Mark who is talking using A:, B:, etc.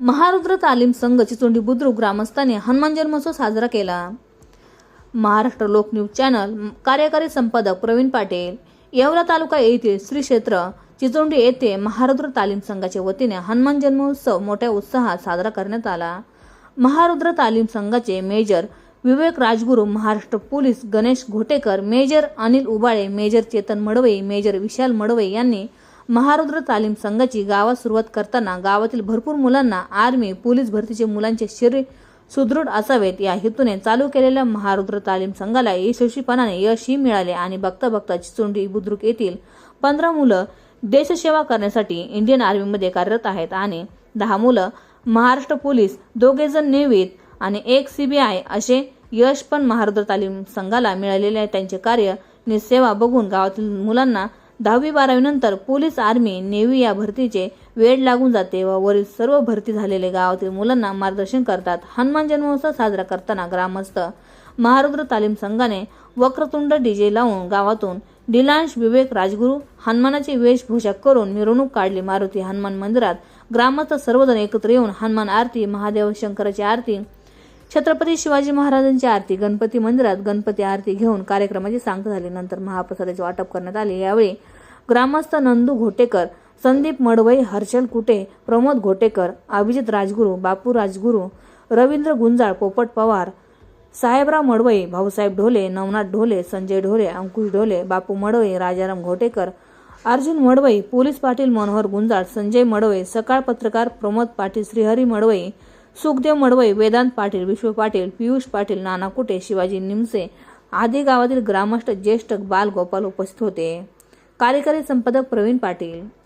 A: महारुद्र तालीम संघ चिचोंडी बुद्रुक ग्रामस्थांनी हनुमान जन्मोत्सव साजरा केला. महाराष्ट्र लोक न्यूज चॅनल कार्यकारी संपादक प्रवीण पाटील येवला तालुका येथील श्री क्षेत्र चिचोंडी येथे महारुद्र तालीम संघाच्या वतीने हनुमान जन्मोत्सव मोठ्या उत्साहात साजरा करण्यात आला. महारुद्र तालीम संघाचे major Vivek Rajguru Maharashtra police Ganesh Ghotekar major Anil Ubale major Chetan Madvai major Vishal Madvai यांनी महारुद्र तालीम संघाची गावात सुरुवात करताना गावातील भरपूर मुलांना आर्मी पोलीस भरतीचे मुलांचे शरीर सुदृढ असावेत. या हेतूने चालू केलेल्या महारुद्र तालीम संघाला यशस्वीपणाने यशही मिळाले आणि बघता बघता चिचोंडी बुद्रुक येथील पंधरा मुलं देशसेवा करण्यासाठी इंडियन आर्मीमध्ये कार्यरत आहेत आणि दहा मुलं महाराष्ट्र पोलीस दोघेजण नेवीत आणि एक सीबीआय असे यश पण महारुद्र तालीम संघाला मिळालेले आहे. त्यांचे कार्य आणि सेवा बघून गावातील मुलांना दहावी बारावीनंतर पोलीस आर्मी नेव्ही या भरतीचे वेळ लागून जाते व वरील सर्व भरती झालेले गावातील मुलांना मार्गदर्शन करतात. हनुमान जन्मोत्सव साजरा करताना ग्रामस्थ महारुद्र तालीम संघाने वक्रतुंड डीजे लावून गावातून डिलांश विवेक राजगुरू हनुमानाची वेशभूषा करून मिरवणूक काढली. मारुती हनुमान मंदिरात ग्रामस्थ सर्वजण एकत्र येऊन हनुमान आरती महादेव शंकराची आरती छत्रपती शिवाजी महाराजांची आरती गणपती मंदिरात गणपती आरती घेऊन कार्यक्रमाची सांगता झाली. नंतर महाप्रसादाचे वाटप करण्यात आले. यावेळी ग्रामस्थ नंदू घोटेकर संदीप मडवई हर्षल कुटे प्रमोद घोटेकर अभिजित राजगुरू बापू राजगुरू रवींद्र गुंजाळ पोपट पवार साहेबराव मडवई भाऊसाहेब ढोले नवनाथ ढोले संजय ढोले अंकुश ढोले बापू मडवई राजाराम घोटेकर अर्जुन मडवई पोलीस पाटील मनोहर गुंजाळ संजय मडवई सकाळ पत्रकार प्रमोद पाटील श्रीहरी मडवई सुखदेव मडवई वेदांत पाटील विश्व पाटील पियुष पाटील नाना कुटे शिवाजी निमसे आदी गावातील ग्रामस्थ ज्येष्ठ बाल गोपाल उपस्थित होते. कार्यकारी संपादक प्रवीण पाटील.